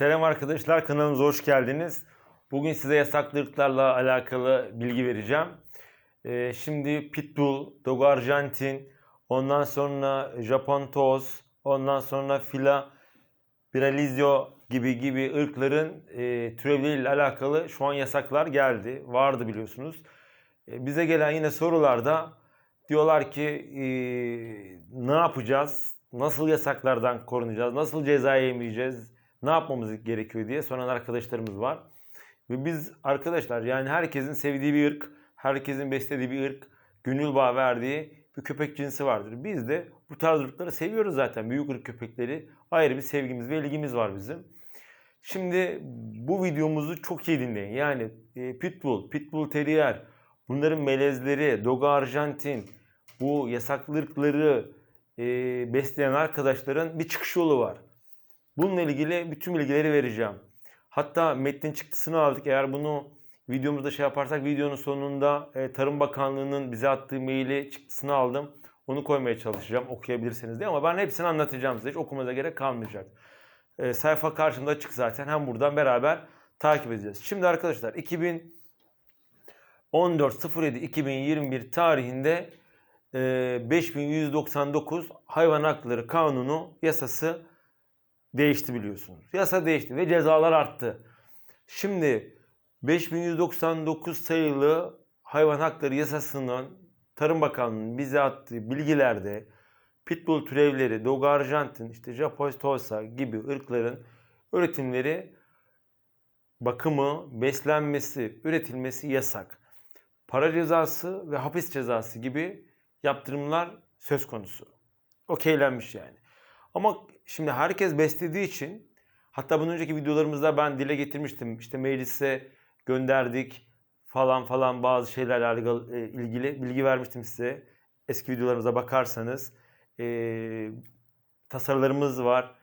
Selam arkadaşlar kanalımıza hoş geldiniz. Bugün size yasaklı ırklarla alakalı bilgi vereceğim. Ee, şimdi Pitbull, Dogo Arjantin, ondan sonra Japon Toz, ondan sonra Fila, Biralizio gibi gibi ırkların e, türevleriyle alakalı şu an yasaklar geldi. Vardı biliyorsunuz. E, bize gelen yine sorularda diyorlar ki e, ne yapacağız? Nasıl yasaklardan korunacağız? Nasıl ceza yemeyeceğiz? Ne yapmamız gerekiyor diye soran arkadaşlarımız var. Ve biz arkadaşlar yani herkesin sevdiği bir ırk, herkesin beslediği bir ırk, gönül bağı verdiği bir köpek cinsi vardır. Biz de bu tarz ırkları seviyoruz zaten. Büyük ırk köpekleri ayrı bir sevgimiz ve ilgimiz var bizim. Şimdi bu videomuzu çok iyi dinleyin. Yani e, Pitbull, Pitbull Terrier, bunların melezleri, Dogo Arjantin, bu yasaklı ırkları e, besleyen arkadaşların bir çıkış yolu var. Bununla ilgili bütün bilgileri vereceğim. Hatta metnin çıktısını aldık. Eğer bunu videomuzda şey yaparsak videonun sonunda e, Tarım Bakanlığı'nın bize attığı maili çıktısını aldım. Onu koymaya çalışacağım okuyabilirseniz diye ama ben hepsini anlatacağım size. Hiç okumanıza gerek kalmayacak. E, sayfa karşımda açık zaten. Hem buradan beraber takip edeceğiz. Şimdi arkadaşlar 2014.07.2021 tarihinde e, 5199 Hayvan Hakları Kanunu yasası değişti biliyorsunuz. Yasa değişti ve cezalar arttı. Şimdi 5199 sayılı hayvan hakları yasasının Tarım Bakanlığı'nın bize attığı bilgilerde pitbull türevleri, Dogo Arjantin, işte Japon Tosa gibi ırkların üretimleri, bakımı, beslenmesi, üretilmesi yasak. Para cezası ve hapis cezası gibi yaptırımlar söz konusu. Okeylenmiş yani. Ama şimdi herkes beslediği için hatta bundan önceki videolarımızda ben dile getirmiştim. İşte meclise gönderdik falan falan bazı şeylerle e, ilgili bilgi vermiştim size. Eski videolarımıza bakarsanız e, tasarılarımız var.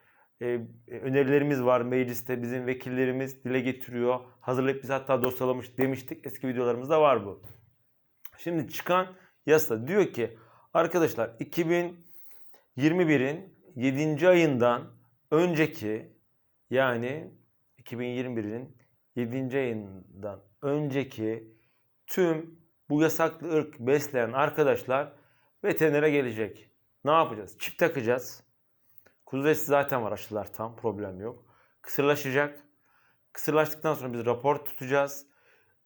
E, önerilerimiz var mecliste bizim vekillerimiz dile getiriyor. Hazırlayıp biz hatta dosyalamış demiştik. Eski videolarımızda var bu. Şimdi çıkan yasa diyor ki arkadaşlar 2021'in 7. ayından önceki yani 2021'in 7. ayından önceki tüm bu yasaklı ırk besleyen arkadaşlar veterinere gelecek. Ne yapacağız? Çip takacağız. Kuzu zaten var aşılar tam problem yok. Kısırlaşacak. Kısırlaştıktan sonra biz rapor tutacağız.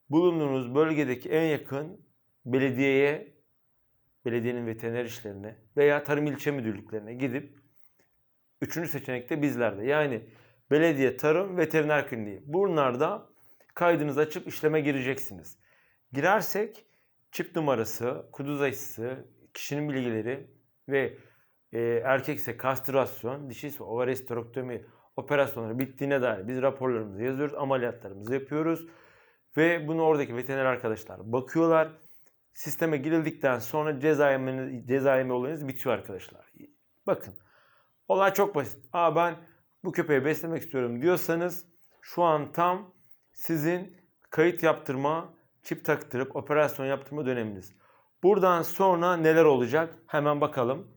Bulunduğunuz bölgedeki en yakın belediyeye, belediyenin veteriner işlerine veya tarım ilçe müdürlüklerine gidip üçüncü seçenekte bizlerde. Yani belediye, tarım, veteriner kliniği. Bunlarda kaydınızı açıp işleme gireceksiniz. Girersek çip numarası, kuduz aşısı, kişinin bilgileri ve e, erkek ise kastrasyon, dişi ise ovarestorektomi operasyonları bittiğine dair biz raporlarımızı yazıyoruz, ameliyatlarımızı yapıyoruz. Ve bunu oradaki veteriner arkadaşlar bakıyorlar. Sisteme girildikten sonra ceza yeme, ceza yeme olayınız bitiyor arkadaşlar. Bakın olay çok basit. Aa ben bu köpeği beslemek istiyorum diyorsanız şu an tam sizin kayıt yaptırma, çip taktırıp operasyon yaptırma döneminiz. Buradan sonra neler olacak? Hemen bakalım.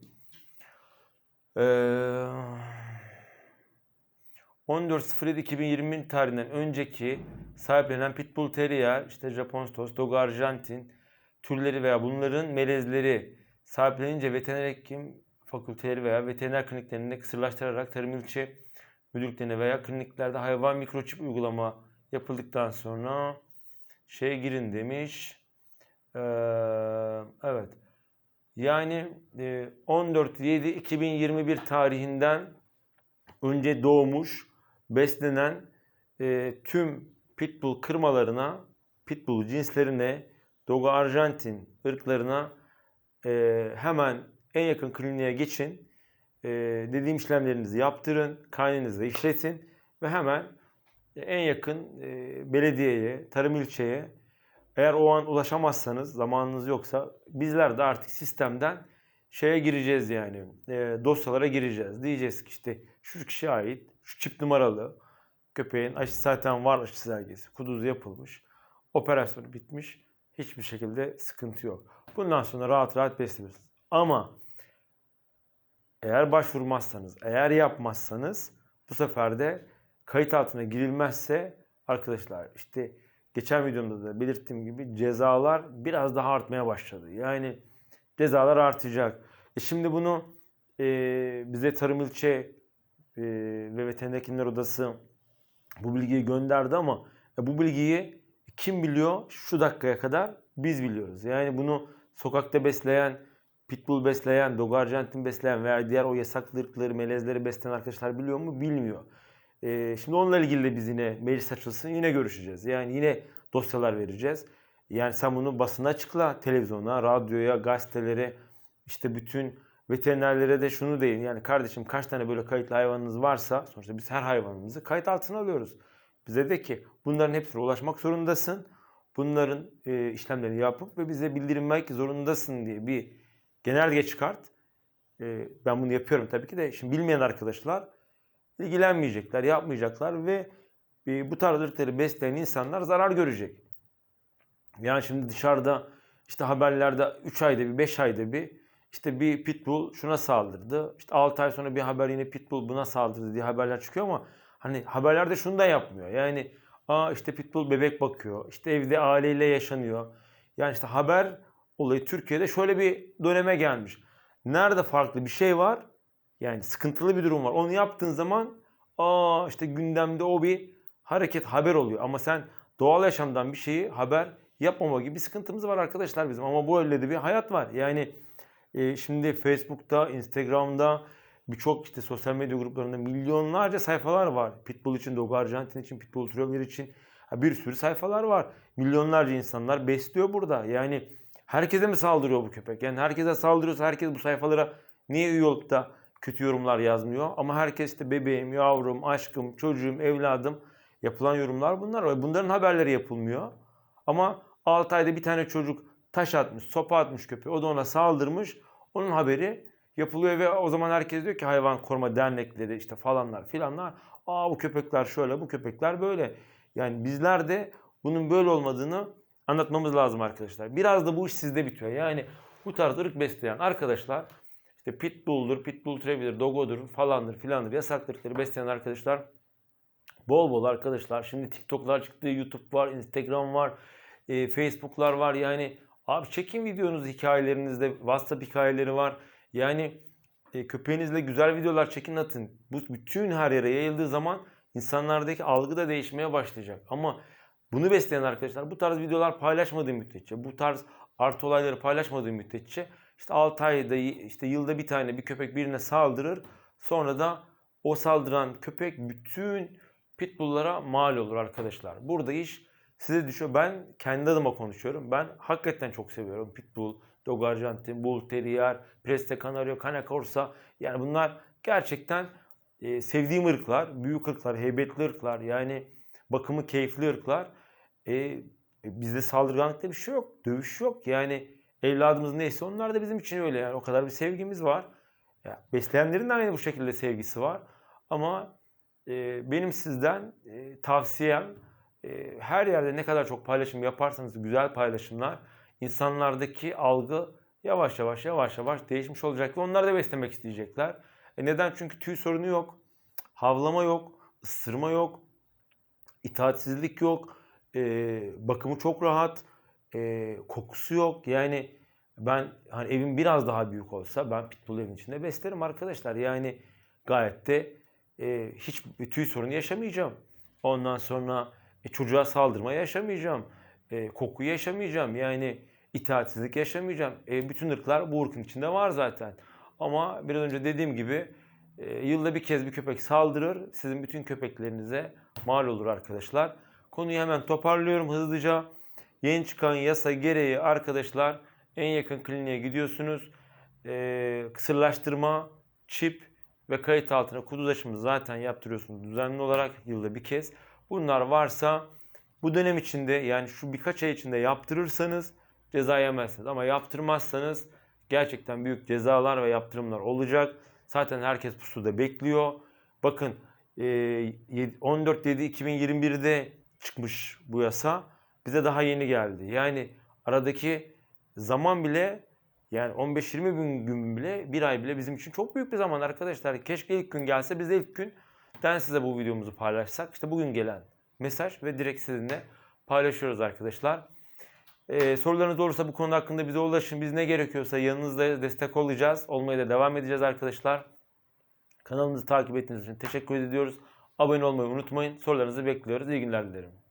Ee, 14.07.2020 tarihinden önceki sahiplenen Pitbull Terrier, işte Japon Stos, Dogo Arjantin türleri veya bunların melezleri sahiplenince veteriner hekim fakülteleri veya veteriner kliniklerinde kısırlaştırarak tarım ilçe müdürlüklerine veya kliniklerde hayvan mikroçip uygulama yapıldıktan sonra şeye girin demiş. Ee, evet. Yani e, 14.7.2021 tarihinden önce doğmuş, beslenen e, tüm pitbull kırmalarına, pitbull cinslerine, Dogo Arjantin ırklarına e, hemen en yakın kliniğe geçin. E, dediğim işlemlerinizi yaptırın, kaynınızı işletin ve hemen en yakın e, belediyeye, tarım ilçeye eğer o an ulaşamazsanız, zamanınız yoksa bizler de artık sistemden şeye gireceğiz yani. E, dosyalara gireceğiz. Diyeceğiz ki işte şu kişiye ait, şu çip numaralı köpeğin aşı zaten var aşı belgesi. Kuduzu yapılmış. Operasyonu bitmiş. Hiçbir şekilde sıkıntı yok. Bundan sonra rahat rahat besleyebilirsiniz. Ama eğer başvurmazsanız, eğer yapmazsanız bu sefer de kayıt altına girilmezse arkadaşlar işte geçen videomda da belirttiğim gibi cezalar biraz daha artmaya başladı. Yani cezalar artacak. E şimdi bunu e, bize Tarım İlçe e, ve Veteriner Odası bu bilgiyi gönderdi ama e, bu bilgiyi kim biliyor şu dakikaya kadar biz biliyoruz. Yani bunu sokakta besleyen, pitbull besleyen, dog arjantin besleyen veya diğer o yasaklı ırkları, melezleri besleyen arkadaşlar biliyor mu? Bilmiyor. E, şimdi onunla ilgili de biz yine meclis açılsın yine görüşeceğiz. Yani yine dosyalar vereceğiz. Yani sen bunu basına açıkla, televizyona, radyoya, gazetelere, işte bütün veterinerlere de şunu deyin. Yani kardeşim kaç tane böyle kayıtlı hayvanınız varsa sonuçta biz her hayvanımızı kayıt altına alıyoruz. Bize de ki bunların hepsine ulaşmak zorundasın. Bunların e, işlemlerini yapıp ve bize bildirmek zorundasın diye bir genelge çıkart. E, ben bunu yapıyorum tabii ki de. Şimdi bilmeyen arkadaşlar ilgilenmeyecekler, yapmayacaklar ve e, bu tarz ırkları besleyen insanlar zarar görecek. Yani şimdi dışarıda işte haberlerde 3 ayda bir 5 ayda bir işte bir pitbull şuna saldırdı. İşte 6 ay sonra bir haber yine pitbull buna saldırdı diye haberler çıkıyor ama hani haberlerde şunu da yapmıyor. Yani aa işte pitbull bebek bakıyor. İşte evde aileyle yaşanıyor. Yani işte haber olayı Türkiye'de şöyle bir döneme gelmiş. Nerede farklı bir şey var? Yani sıkıntılı bir durum var. Onu yaptığın zaman aa işte gündemde o bir hareket haber oluyor. Ama sen doğal yaşamdan bir şeyi haber yapmama gibi bir sıkıntımız var arkadaşlar bizim. Ama bu öyle de bir hayat var. Yani e, şimdi Facebook'ta, Instagram'da birçok işte sosyal medya gruplarında milyonlarca sayfalar var. Pitbull için, Dog Arjantin için, Pitbull Traveler için bir sürü sayfalar var. Milyonlarca insanlar besliyor burada. Yani herkese mi saldırıyor bu köpek? Yani herkese saldırıyorsa herkes bu sayfalara niye üye olup da kötü yorumlar yazmıyor? Ama herkes işte bebeğim, yavrum, aşkım, çocuğum, evladım yapılan yorumlar bunlar. Bunların haberleri yapılmıyor. Ama 6 ayda bir tane çocuk taş atmış, sopa atmış köpeği. O da ona saldırmış. Onun haberi yapılıyor ve o zaman herkes diyor ki hayvan koruma dernekleri işte falanlar filanlar. Aa bu köpekler şöyle, bu köpekler böyle. Yani bizler de bunun böyle olmadığını anlatmamız lazım arkadaşlar. Biraz da bu iş sizde bitiyor. Yani bu tarz ırk besleyen arkadaşlar işte pitbull'dur, pitbull terrier'dir, dogodur falandır filandır yasak ırkları besleyen arkadaşlar bol bol arkadaşlar. Şimdi TikTok'lar çıktı, YouTube var, Instagram var, e, Facebook'lar var. Yani abi çekin videonuzu hikayelerinizde, WhatsApp hikayeleri var. Yani e, köpeğinizle güzel videolar çekin atın. Bu bütün her yere yayıldığı zaman insanlardaki algı da değişmeye başlayacak. Ama bunu besleyen arkadaşlar bu tarz videolar paylaşmadığı müddetçe, bu tarz artı olayları paylaşmadığı müddetçe işte 6 ayda işte yılda bir tane bir köpek birine saldırır. Sonra da o saldıran köpek bütün pitbulllara mal olur arkadaşlar. Burada iş size düşüyor. Ben kendi adıma konuşuyorum. Ben hakikaten çok seviyorum pitbull, dog arjantin, bull terrier, preste canario, cane corsa. Yani bunlar gerçekten e, sevdiğim ırklar, büyük ırklar, heybetli ırklar. Yani bakımı keyifli ırklar. E, bizde saldırganlıkta bir şey yok, dövüş yok. Yani evladımız neyse onlar da bizim için öyle. Yani o kadar bir sevgimiz var. Ya, besleyenlerin de aynı bu şekilde sevgisi var. Ama e, benim sizden e, tavsiyem e, her yerde ne kadar çok paylaşım yaparsanız güzel paylaşımlar insanlardaki algı yavaş yavaş yavaş yavaş değişmiş olacak ve onlar da beslemek isteyecekler. E neden? Çünkü tüy sorunu yok, havlama yok, ısırma yok, itaatsizlik yok, e, bakımı çok rahat, e, kokusu yok. Yani ben hani evim biraz daha büyük olsa ben pitbull evin içinde beslerim arkadaşlar. Yani gayet de e, hiç tüy sorunu yaşamayacağım. Ondan sonra e, çocuğa saldırma yaşamayacağım. E, koku yaşamayacağım. Yani itaatsizlik yaşamayacağım. E, bütün ırklar bu ırkın içinde var zaten. Ama biraz önce dediğim gibi e, yılda bir kez bir köpek saldırır. Sizin bütün köpeklerinize mal olur arkadaşlar. Konuyu hemen toparlıyorum hızlıca. Yeni çıkan yasa gereği arkadaşlar en yakın kliniğe gidiyorsunuz. E, kısırlaştırma, çip ve kayıt altına kuduz aşımı zaten yaptırıyorsunuz düzenli olarak yılda bir kez. Bunlar varsa bu dönem içinde yani şu birkaç ay içinde yaptırırsanız ceza yemezsiniz. Ama yaptırmazsanız gerçekten büyük cezalar ve yaptırımlar olacak. Zaten herkes pusuda bekliyor. Bakın 14.7.2021'de çıkmış bu yasa. Bize daha yeni geldi. Yani aradaki zaman bile yani 15-20 gün, gün bile bir ay bile bizim için çok büyük bir zaman arkadaşlar. Keşke ilk gün gelse biz de ilk gün Neden size bu videomuzu paylaşsak? İşte bugün gelen mesaj ve direkt sizinle paylaşıyoruz arkadaşlar. Ee, sorularınız olursa bu konu hakkında bize ulaşın. Biz ne gerekiyorsa yanınızda destek olacağız. Olmaya da devam edeceğiz arkadaşlar. Kanalımızı takip ettiğiniz için teşekkür ediyoruz. Abone olmayı unutmayın. Sorularınızı bekliyoruz. İyi günler dilerim.